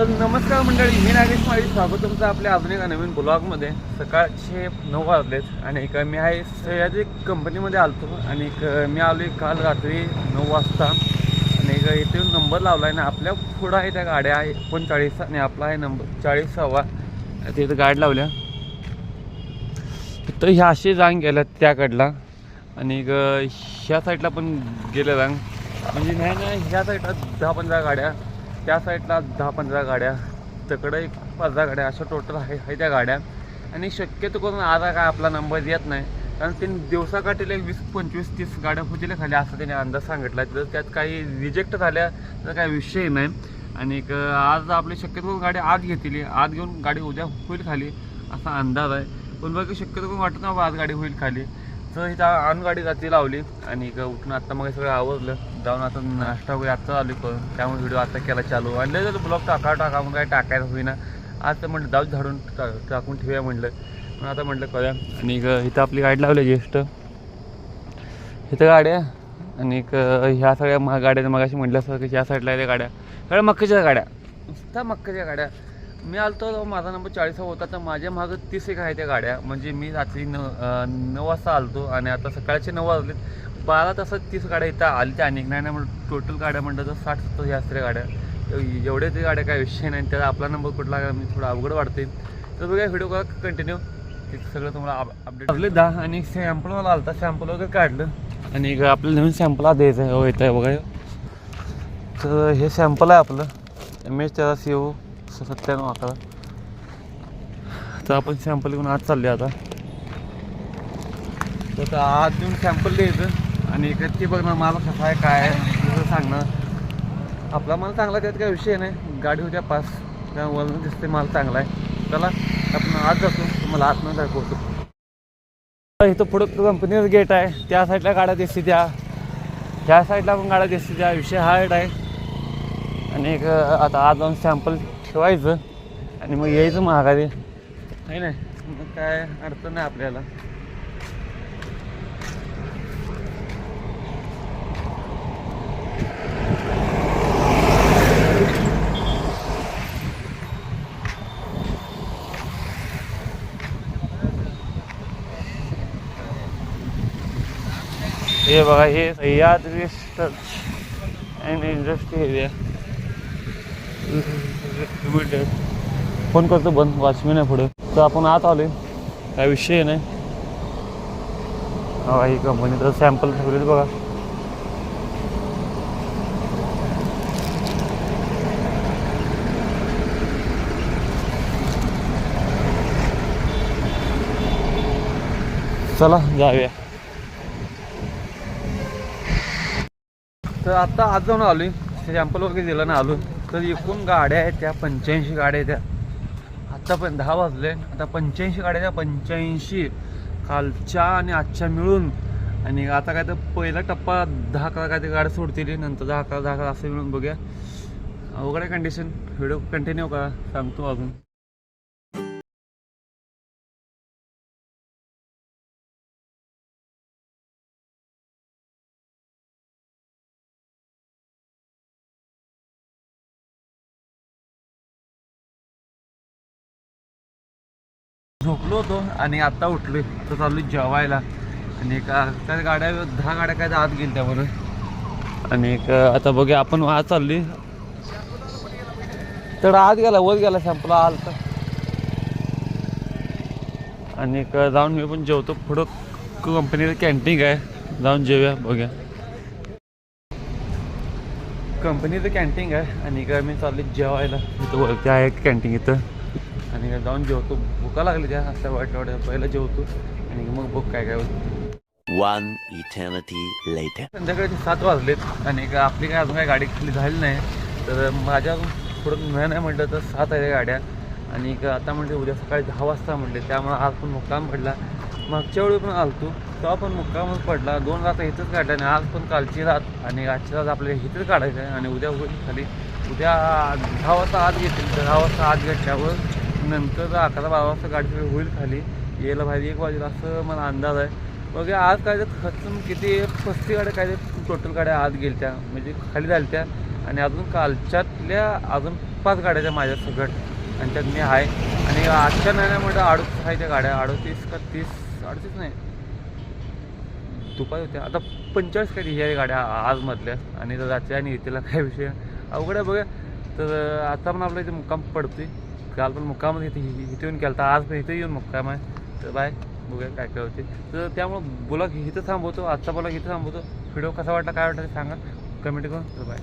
तर नमस्कार मंडळी मी नागेश माळी. स्वागत तुमचं आपल्या अजून एका नवीन ब्लॉगमध्ये. सकाळचे नऊ वाजलेत आणि एक मी आहे सह्याद्री कंपनीमध्ये आलतो आणि एक मी आलो काल रात्री नऊ वाजता. आणि एक इथे नंबर लावला आहे ना आपल्या पुढं आहे त्या गाड्या आहे एकोणचाळीस आणि आपला आहे नंबर चाळीस सव्वा तिथं गाडी लावल्या. तर ह्या असे जांग गेल्या त्याकडला. आणि एक ह्या साईडला पण गेल्या जांग म्हणजे नाही ना ह्या साईडला दहा पंधरा गाड्या. त्या साईडला दहा पंधरा गाड्या तिकडं एक पाच दहा गाड्या अशा टोटल आहे आहे त्या गाड्या. आणि शक्यतो करून आता काय आपला नंबर येत नाही. कारण त्यांनी दिवसाकाठीला एक वीस पंचवीस तीस गाड्या होतील खाली असं त्याने अंदाज सांगितला. तर त्यात काही रिजेक्ट झाल्या तर काही विषय नाही. आणि आज आपली शक्यतो करून गाडी आज घेतली. आज घेऊन गाडी उद्या होईल खाली असा अंदाज आहे. पण बघा शक्यतो करून वाटत ना आज गाडी होईल खाली. तर इथं आणून गाडी लावली आणि उठून आता मग सगळं आवडलं जाऊन आता नाश्ता वगैरे आत्ता चालू करून त्यामुळे व्हिडिओ आता केला चालू. आणि लगेच ब्लॉग टाका टाका मग काय टाकायला होईना. आज तर म्हटलं जाऊ झाडून टाकून ठेवूया म्हटलं. पण आता म्हटलं करूया. आणि इथं आपली गाडी लावली ज्येष्ठ. इथं गाड्या. आणि ह्या सगळ्या महा गाड्या मगाशी म्हटल्यासारखं ह्या साईडला आहे त्या गाड्या. सगळ्या मक्काच्या गाड्या. नुसत्या मक्काच्या गाड्या. मी आलतो माझा नंबर चाळीस होता तर माझ्या मागं तीस एक आहे त्या गाड्या. म्हणजे मी रात्री न नऊ वाजता आलतो आणि आता सकाळचे नऊ वाजलेत बारा तासात तीस गाड्या इथं आली त्या अनेक नाही ना टोटल गाड्या म्हटलं तर साठ सत्तर ह्या असल्या गाड्या. एव- एवढ्या ते गाड्या काय विषय नाही. त्याला आपला नंबर कुठला मी थोडा अवघड वाटते तर बघा व्हिडिओ का कंटिन्यू ते सगळं तुम्हाला अपडेट आपले दहा आणि सॅम्पल मला आलता. सॅम्पल वगैरे काढलं. आणि आपल्याला नवीन सॅम्पल हा द्यायचं आहे हो येतं आहे बघा. तर हे सॅम्पल आहे आपलं. एम एच त्याला सी ओ सत्त्याण्णव अकरा तर आपण सॅम्पल घेऊन आज चालले आता. तर आज घेऊन सॅम्पल द्यायचं आणि एक ते बघणार मला कसं आहे काय आहे तसं सांगणं आपला माल चांगला त्यात काय विषय नाही. गाडी होत्या पास त्या वजन दिसते माल चांगला आहे. चला आपण आज जातो. तुम्हाला आतमध्ये दाखवतो. इथं पुढं कंपनीचं गेट आहे. त्या साईडला गाड्या दिसते त्या. ह्या साईडला पण गाड्या दिसते त्या. विषय हार्ड आहे. आणि एक आता आज जाऊन सॅम्पल ठेवायचं आणि मग यायचं महागारी आहे ना मग काय अडचण नाही आपल्याला. हे बघा हे Sahyadri and industry area phone करतो बंद. वॉचमॅन आहे पुढे. तर आपण आत आले काय विषय नाही? हा ही कंपनी तर सॅम्पल ठेवलेत बघा. चला जाऊया. तर आता आज जाऊन आलो सॅम्पल वगैरे दिलं ना आलो तर एकूण गाड्या आहेत त्या पंच्याऐंशी गाड्या आहेत त्या. आत्ता पण दहा वाजले. आता पंच्याऐंशी गाड्या त्या पंच्याऐंशी कालच्या आणि आजच्या मिळून. आणि आता काय तर पहिला टप्पा दहा अकरा काय ते गाड्या सोडतील. नंतर दहा अकरा दहा अकरा असं मिळून बघूया. अवघड आहे कंडिशन व्हिडिओ कंटिन्यू करा. सांगतो अजून. झोपलो होतो आणि आता उठलोय. तर चालू जेवायला. आणि एका त्या गाड्या दहा गाड्या काय आत गेल त्यावर आणि एक आता बघूया आपण आज चालली तर आत गेला वर गेला सॅम्पल आलता. आणि एक जाऊन मी पण जेवतो. पुढं कंपनीचं कॅन्टीन आहे जाऊन जेवूया बघूया. कंपनीचं कॅन्टीन आहे आणि का मी चालली जेवायला. इथं वरती आहे कॅन्टीन इथं. आणि जाऊन जेवतो. भुका लागली त्या असल्या वाईट वाट्या पहिलं जेवतो आणि मग बघ काय काय होतं. One eternity later. संध्याकाळचे सात वाजलेत आणि का आपली काय अजून काय गाडी खाली झाली नाही. तर माझ्या अजून पुढं नाही म्हटलं तर सात आहे गाड्या. आणि का आता म्हणजे उद्या सकाळी दहा वाजता म्हटले त्यामुळे आज पण मुक्काम पडला. मागच्या वेळी पण आलतो. तेव्हा पण मुक्कामच पडला. दोन रात्र इथंच काढल्या आणि आज पण कालची रात आणि आजची रात आपल्याला इथंच काढायचं आहे. आणि उद्या होईल खाली उद्या दहा वाजता आत घेतील. तर दहा वाजता आत घेतल्यावर नंतर अकरा बारा वाजता गाडी सगळी होईल खाली यायला पाहिजे एक वाजेला असं मला अंदाज आहे. बघा आज काय तर खर्च किती पस्ती गाड्या काय टोटल गाड्या आज गेल्या त्या म्हणजे खाली झाल्या त्या आणि अजून कालच्यातल्या अजून पाच गाड्याच्या माझ्या सगट. आणि त्यात मी आहे. आणि आजच्या नाही म्हटलं अडतीस आहे त्या गाड्या. अडतीस का तीस? अडतीस नाही. दुपारी होत्या. आता पंचेचाळीस काही ह्या गाड्या आजमधल्या. आणि रात्री आणि येतेला काय विषय? अवघड आहे बघा. तर आता पण आपला इथे मुक्काम पडतोय. काल पण मुक्काम इथे इथे येऊन केला आज पण इथे येऊन मुक्काम आहे. तर बाय बघूया काय काय होते. तर त्यामुळं बोला इथं थांबवतो आजचा बोला इथं थांबवतो. व्हिडिओ कसा वाटला काय वाटलं ते सांगा. कमेंट करून तर बाय.